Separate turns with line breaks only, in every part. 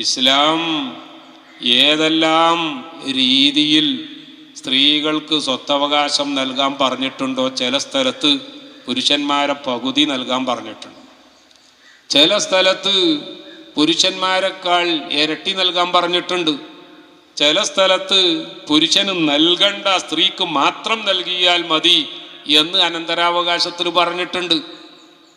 ഇസ്ലാം ഏതെല്ലാം രീതിയിൽ സ്ത്രീകൾക്ക് സ്വത്തവകാശം നൽകാൻ പറഞ്ഞിട്ടുണ്ടോ? ചില സ്ഥലത്ത് പുരുഷന്മാരെ പകുതി നൽകാൻ പറഞ്ഞിട്ടുണ്ട്. ചില സ്ഥലത്ത് പുരുഷന്മാരെക്കാൾ ഇരട്ടി നൽകാൻ പറഞ്ഞിട്ടുണ്ട്. ചില സ്ഥലത്ത് പുരുഷന് നൽകണ്ട സ്ത്രീക്ക് മാത്രം നൽകിയാൽ മതി എന്ന് അനന്തരാവകാശത്തിൽ പറഞ്ഞിട്ടുണ്ട്.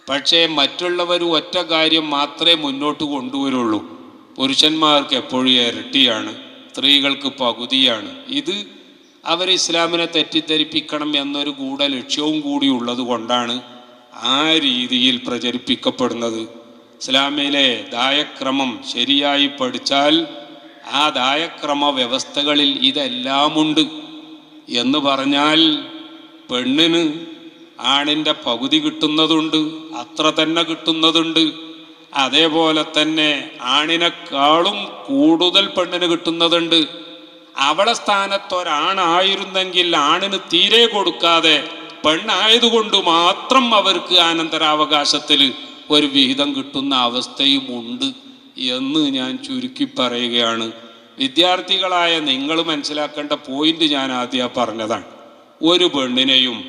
പക്ഷേ മറ്റുള്ളവർ ഒറ്റ കാര്യം മാത്രമേ മുന്നോട്ട് കൊണ്ടുവരുള്ളൂ. പുരുഷന്മാർക്ക് എപ്പോഴും ഇരട്ടിയാണ് സ്ത്രീകൾക്ക് പകുതിയാണ്. ഇത് അവർ ഇസ്ലാമിനെ തെറ്റിദ്ധരിപ്പിക്കണം എന്നൊരു ഗൂഢ ലക്ഷ്യവും കൂടി ഉള്ളത് കൊണ്ടാണ് ആ രീതിയിൽ പ്രചരിപ്പിക്കപ്പെടുന്നത്. ഇസ്ലാമിലെ ദായക്രമം ശരിയായി പഠിച്ചാൽ ആ ദായക്രമ വ്യവസ്ഥകളിൽ ഇതെല്ലാമുണ്ട്. എന്ന് പറഞ്ഞാൽ പെണ്ണിന് ആണിന്റെ പകുതി കിട്ടുന്നതുണ്ട് അത്ര തന്നെ കിട്ടുന്നതുണ്ട്. അതേപോലെ തന്നെ ആണിനെക്കാളും കൂടുതൽ പെണ്ണിന് കിട്ടുന്നതുണ്ട്. അവളെ സ്ഥാനത്ത് ഒരാണായിരുന്നെങ്കിൽ ആണിന് തീരെ കൊടുക്കാതെ പെണ്ണായതുകൊണ്ട് മാത്രം അവർക്ക് അനന്തരാവകാശത്തിൽ ഒരു വിഹിതം കിട്ടുന്ന അവസ്ഥയും ഉണ്ട് എന്ന് ഞാൻ ചുരുക്കി പറയുകയാണ്. വിദ്യാർത്ഥികളായ നിങ്ങൾ മനസ്സിലാക്കേണ്ട പോയിന്റ് ഞാൻ ആദ്യം പറഞ്ഞതാണ്. ഒരു പെണ്ണിനെയും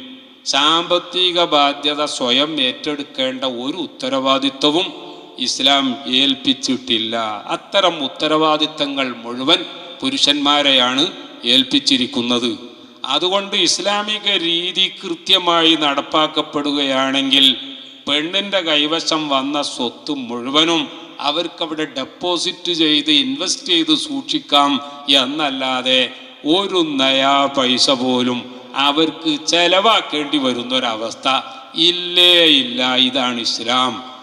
സാമ്പത്തിക ബാധ്യത സ്വയം ഏറ്റെടുക്കേണ്ട ഒരു ഉത്തരവാദിത്വവും ഇസ്ലാം ഏൽപ്പിച്ചിട്ടില്ല. അത്തരം ഉത്തരവാദിത്തങ്ങൾ മുഴുവൻ പുരുഷന്മാരെയാണ് ഏൽപ്പിച്ചിരിക്കുന്നത്. അതുകൊണ്ട് ഇസ്ലാമിക രീതി കൃത്യമായി നടപ്പാക്കപ്പെടുകയാണെങ്കിൽ പെണ്ണിന്റെ കൈവശം വന്ന സ്വത്ത് മുഴുവനും അവർക്കവിടെ ഡെപ്പോസിറ്റ് ചെയ്ത് ഇൻവെസ്റ്റ് ചെയ്ത് സൂക്ഷിക്കാം എന്നല്ലാതെ ഒരു നയാ പൈസ പോലും അവർക്ക് ചെലവാക്കേണ്ടി വരുന്നൊരവസ്ഥ ഇല്ലേ ഇല്ല ഇതാണ് ഇസ്ലാം.